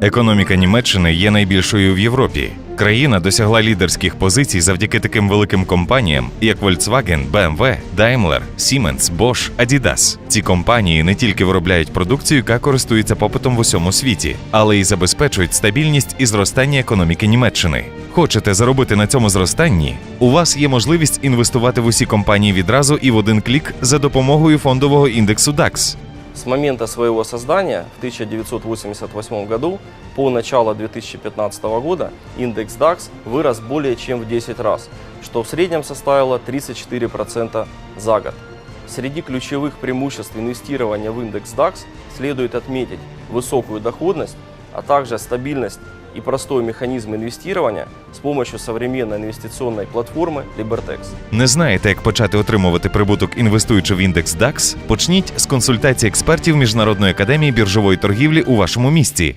Економіка Німеччини є найбільшою в Європі. Країна досягла лідерських позицій завдяки таким великим компаніям, як Volkswagen, BMW, Daimler, Siemens, Bosch, Adidas. Ці компанії не тільки виробляють продукцію, яка користується попитом в усьому світі, але й забезпечують стабільність і зростання економіки Німеччини. Хочете заробити на цьому зростанні? У вас є можливість інвестувати в усі компанії відразу і в один клік за допомогою фондового індексу DAX. С момента своего создания в 1988 году по начало 2015 года индекс DAX вырос более чем в 10 раз, что в среднем составило 34% за год. Среди ключевых преимуществ инвестирования в индекс DAX следует отметить высокую доходность, а также стабильность и простой механизм инвестирования с помощью современной инвестиционной платформы Libertex. Не знаєте, як почати отримувати прибуток, інвестуючи в індекс DAX? Почніть з консультації експертів Міжнародної академії біржової торгівлі у вашому місті.